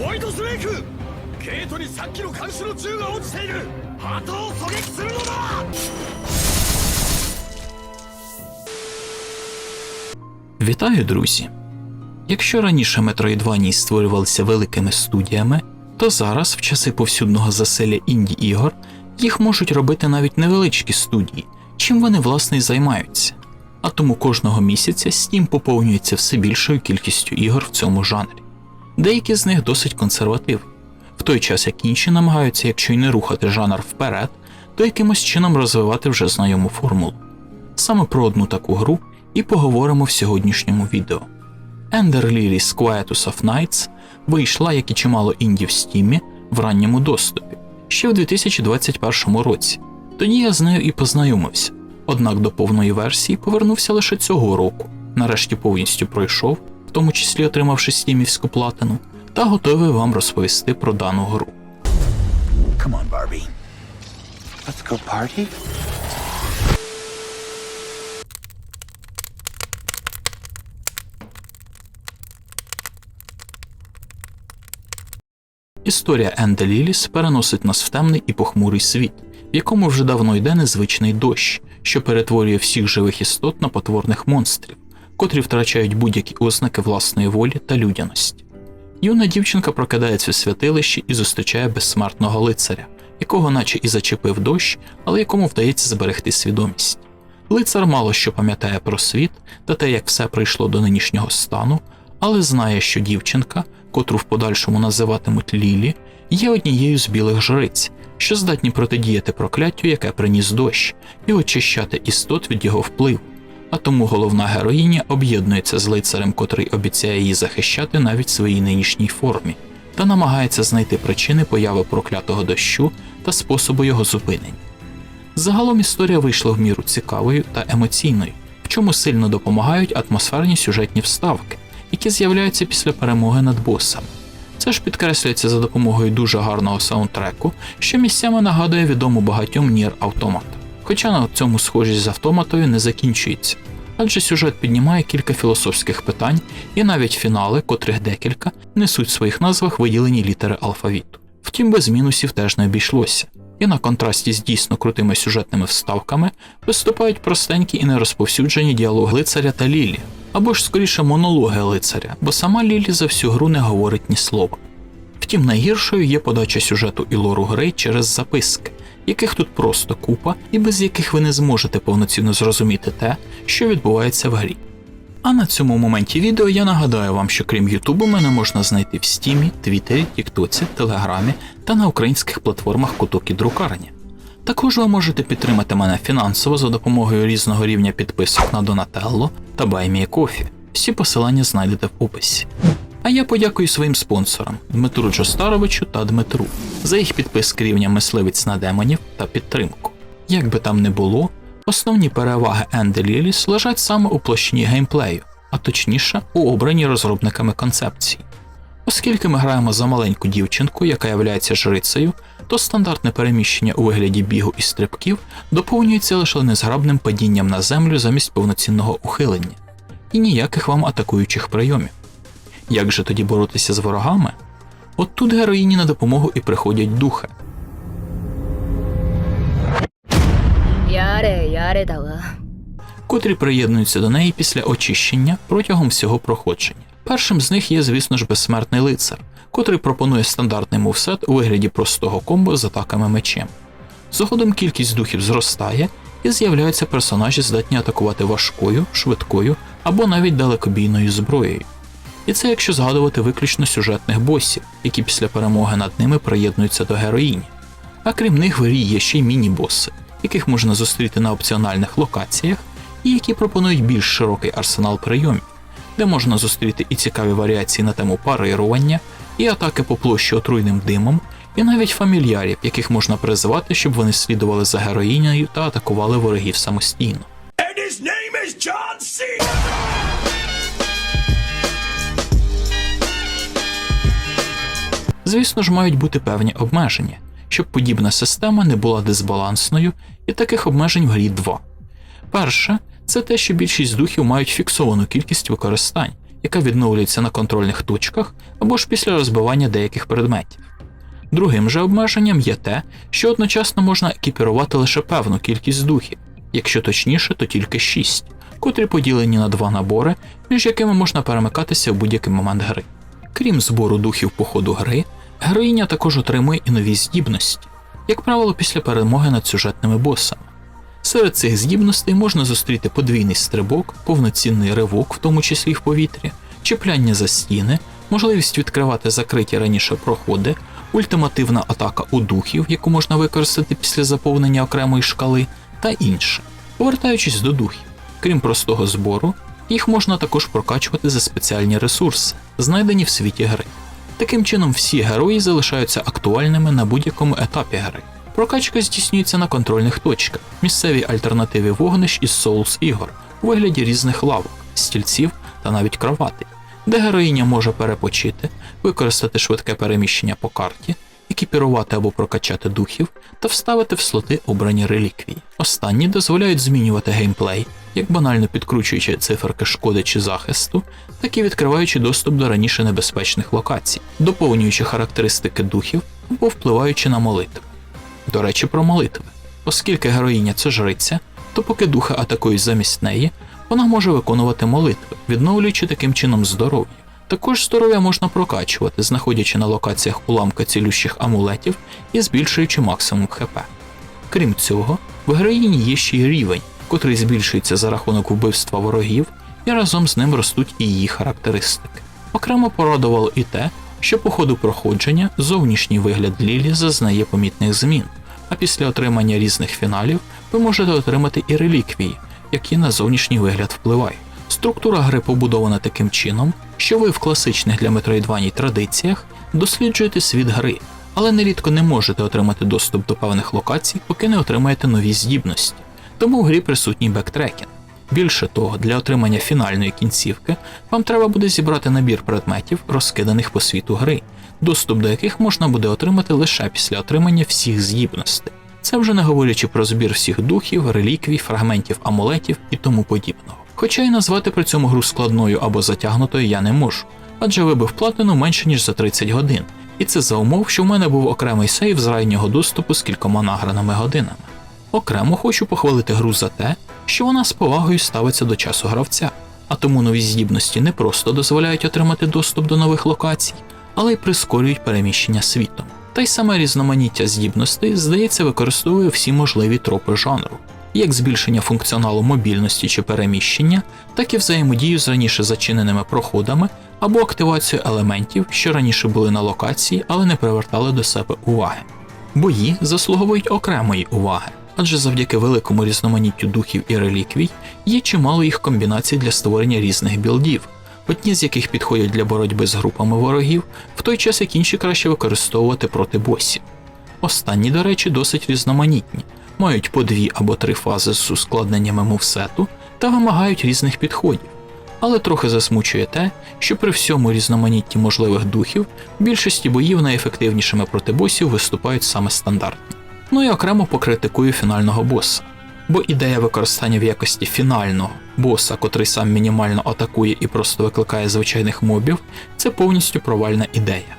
ホワイトスネークゲートにさっきの監視の銃が落ちている鳩を狙撃するのだ Вітаю, друзі! Якщо раніше метроїдванії створювалися великими студіями, то зараз, в часи повсюдного заселя інді ігор, їх можуть робити навіть невеличкі студії, чим вони власне й займаються. А тому кожного місяця Steam поповнюється все більшою кількістю ігор в цьому жанрі. Деякі з них досить консервативні, в той час як інші намагаються, якщо й не рухати жанр вперед, то якимось чином розвивати вже знайому формулу. Саме про одну таку гру і поговоримо в сьогоднішньому відео. Ender Lilies Quietus of Nights вийшла, як і чимало інді в стімі, в ранньому доступі ще в 2021 році. Тоді я з нею і познайомився, однак до повної версії повернувся лише цього року, нарешті повністю пройшов, в тому числі отримавши стімівську платину, та готовий вам розповісти про дану гру. Come on, Barbie. Let's go party? Історія Енде Ліліс переносить нас в темний і похмурий світ, в якому вже давно йде незвичний дощ, що перетворює всіх живих істот на потворних монстрів, котрі втрачають будь-які ознаки власної волі та людяності. Юна дівчинка прокидається у святилищі і зустрічає безсмертного лицаря, якого наче і зачепив дощ, але якому вдається зберегти свідомість. Лицар мало що пам'ятає про світ та те, як все прийшло до нинішнього стану, але знає, що дівчинка, котру в подальшому називатимуть Лілі, є однією з білих жриць, що здатні протидіяти прокляттю, яке приніс дощ, і очищати істот від його впливу. А тому головна героїня об'єднується з лицарем, котрий обіцяє її захищати навіть в своїй нинішній формі, та намагається знайти причини появи проклятого дощу та способу його зупинення. Загалом історія вийшла в міру цікавою та емоційною, в чому сильно допомагають атмосферні сюжетні вставки, які з'являються після перемоги над босами. Це ж підкреслюється за допомогою дуже гарного саундтреку, що місцями нагадує відому багатьом Нір Автомат. Хоча на цьому схожість з автоматою не закінчується, адже сюжет піднімає кілька філософських питань, і навіть фінали, котрих декілька, несуть в своїх назвах виділені літери алфавіту. Втім, без мінусів теж не обійшлося, і на контрасті з дійсно крутими сюжетними вставками виступають простенькі і нерозповсюджені діалоги лицаря та Лілі, або ж скоріше монологи лицаря, бо сама Лілі за всю гру не говорить ні слова. Втім, найгіршою є подача сюжету і лору гри через записки, яких тут просто купа, і без яких ви не зможете повноцінно зрозуміти те, що відбувається в грі. А на цьому моменті відео я нагадаю вам, що крім Ютубу мене можна знайти в Стімі, Твіттері, Тіктоці, Телеграмі та на українських платформах Куток і Друкарня. Також ви можете підтримати мене фінансово за допомогою різного рівня підписок на Donatello та BuyMeACoffee. Всі посилання знайдете в описі. А я подякую своїм спонсорам Дмитру Джостаровичу та Дмитру за їх підписки рівня мисливець на демонів та підтримку. Як би там не було, основні переваги Енди Ліліс лежать саме у площині геймплею, а точніше у обранні розробниками концепції. Оскільки ми граємо за маленьку дівчинку, яка являється жрицею, то стандартне переміщення у вигляді бігу і стрибків доповнюється лише незграбним падінням на землю замість повноцінного ухилення, і ніяких вам атакуючих прийомів. Як же тоді боротися з ворогами? От тут героїні на допомогу і приходять духи. Котрі приєднуються до неї після очищення протягом всього проходження. Першим з них є, звісно ж, безсмертний лицар, котрий пропонує стандартний мувсет у вигляді простого комбо з атаками мечем. Згодом кількість духів зростає і з'являються персонажі, здатні атакувати важкою, швидкою або навіть далекобійною зброєю. І це якщо згадувати виключно сюжетних босів, які після перемоги над ними приєднуються до героїні. А крім них в грі є ще й міні-боси, яких можна зустріти на опціональних локаціях, і які пропонують більш широкий арсенал прийомів, де можна зустріти і цікаві варіації на тему парирування, і атаки по площі отруйним димом, і навіть фамільярів, яких можна призивати, щоб вони слідували за героїнею та атакували ворогів самостійно. And his name is John C. Звісно ж, мають бути певні обмеження, щоб подібна система не була дисбалансною, і таких обмежень в грі два. Перше, це те, що більшість духів мають фіксовану кількість використань, яка відновлюється на контрольних точках або ж після розбивання деяких предметів. Другим же обмеженням є те, що одночасно можна екіпірувати лише певну кількість духів, якщо точніше, то тільки 6, котрі поділені на два набори, між якими можна перемикатися в будь-який момент гри. Крім збору духів по ходу гри, героїня також отримує і нові здібності, як правило, після перемоги над сюжетними босами. Серед цих здібностей можна зустріти подвійний стрибок, повноцінний ривок, в тому числі в повітрі, чіпляння за стіни, можливість відкривати закриті раніше проходи, ультимативна атака у духів, яку можна використати після заповнення окремої шкали, та інше. Повертаючись до духів, крім простого збору, їх можна також прокачувати за спеціальні ресурси, знайдені в світі гри. Таким чином, всі герої залишаються актуальними на будь-якому етапі гри. Прокачка здійснюється на контрольних точках, місцевій альтернативі вогнищ із Souls ігор у вигляді різних лавок, стільців та навіть кроватей, де героїня може перепочити, використати швидке переміщення по карті, екіпірувати або прокачати духів та вставити в слоти обрані реліквії. Останні дозволяють змінювати геймплей, як банально підкручуючи циферки шкоди чи захисту, так і відкриваючи доступ до раніше небезпечних локацій, доповнюючи характеристики духів або впливаючи на молитви. До речі, про молитви. Оскільки героїня це жриця, то поки духи атакують замість неї, вона може виконувати молитви, відновлюючи таким чином здоров'я. Також здоров'я можна прокачувати, знаходячи на локаціях уламка цілющих амулетів і збільшуючи максимум ХП. Крім цього, в героїні є ще й рівень, котрий збільшується за рахунок вбивства ворогів, і разом з ним ростуть і її характеристики. Окремо порадувало і те, що по ходу проходження зовнішній вигляд Лілі зазнає помітних змін, а після отримання різних фіналів ви можете отримати і реліквії, які на зовнішній вигляд впливають. Структура гри побудована таким чином, що ви в класичних для Metroidvania традиціях досліджуєте світ гри, але нерідко не можете отримати доступ до певних локацій, поки не отримаєте нові здібності. Тому в грі присутній бектрекінг. Більше того, для отримання фінальної кінцівки вам треба буде зібрати набір предметів, розкиданих по світу гри, доступ до яких можна буде отримати лише після отримання всіх здібностей. Це вже не говорячи про збір всіх духів, реліквій, фрагментів амулетів і тому подібного. Хоча й назвати при цьому гру складною або затягнутою я не можу, адже вибив платину менше ніж за 30 годин, і це за умов, що в мене був окремий сейв з раннього доступу з кількома награними годинами. Окремо хочу похвалити гру за те, що вона з повагою ставиться до часу гравця, а тому нові здібності не просто дозволяють отримати доступ до нових локацій, але й прискорюють переміщення світом. Та й саме різноманіття здібностей, здається, використовує всі можливі тропи жанру, як збільшення функціоналу мобільності чи переміщення, так і взаємодію з раніше зачиненими проходами або активацію елементів, що раніше були на локації, але не привертали до себе уваги. Бої заслуговують окремої уваги, адже завдяки великому різноманіттю духів і реліквій є чимало їх комбінацій для створення різних білдів, одні з яких підходять для боротьби з групами ворогів, в той час як інші краще використовувати проти босів. Останні, до речі, досить різноманітні, мають по дві або три фази з ускладненнями мувсету та вимагають різних підходів. Але трохи засмучує те, що при всьому різноманітті можливих духів більшості боїв найефективнішими проти босів виступають саме стандартні. Ну і окремо покритикую фінального боса. Бо ідея використання в якості фінального боса, котрий сам мінімально атакує і просто викликає звичайних мобів, це повністю провальна ідея.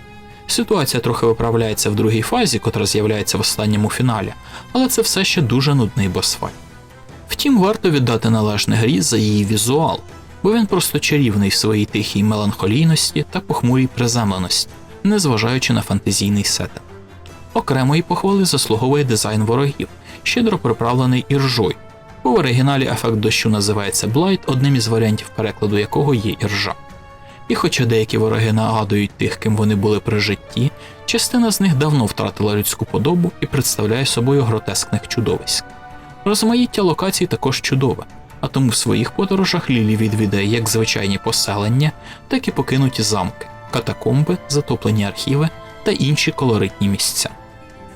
Ситуація трохи виправляється в другій фазі, котра з'являється в останньому фіналі, але це все ще дуже нудний босфайт. Втім, варто віддати належне грі за її візуал, бо він просто чарівний в своїй тихій меланхолійності та похмурій приземленості, незважаючи на фантазійний сеттинг. Окремої похвали заслуговує дизайн ворогів, щедро приправлений іржою, в оригіналі ефект дощу називається Blight, одним із варіантів перекладу якого є іржа. І хоча деякі вороги нагадують тих, ким вони були при житті, частина з них давно втратила людську подобу і представляє собою гротескних чудовиськ. Розмаїття локацій також чудове, а тому в своїх подорожах Лілі відвідає як звичайні поселення, так і покинуті замки, катакомби, затоплені архіви та інші колоритні місця.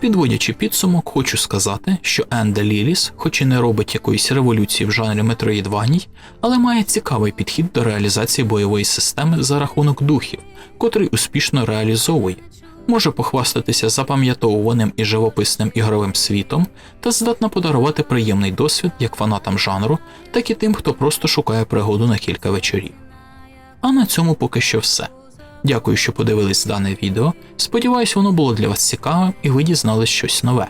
Підводячи підсумок, хочу сказати, що Енде Ліліс, хоч і не робить якоїсь революції в жанрі Метроїдваній, але має цікавий підхід до реалізації бойової системи за рахунок духів, котрий успішно реалізовує, може похвастатися запам'ятовуваним і живописним ігровим світом та здатна подарувати приємний досвід як фанатам жанру, так і тим, хто просто шукає пригоду на кілька вечорів. А на цьому поки що все. Дякую, що подивились дане відео. Сподіваюсь, воно було для вас цікавим і ви дізнались щось нове.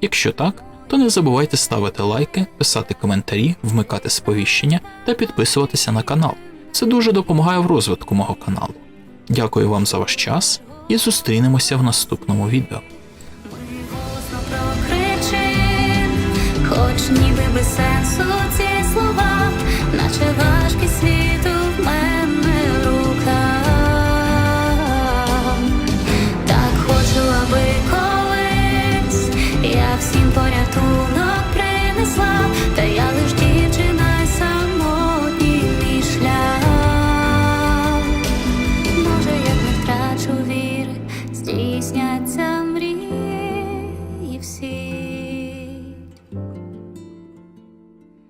Якщо так, то не забувайте ставити лайки, писати коментарі, вмикати сповіщення та підписуватися на канал. Це дуже допомагає в розвитку мого каналу. Дякую вам за ваш час і зустрінемося в наступному відео. Хоч ніби без сенсу ці слова, наче важкі світу в мене.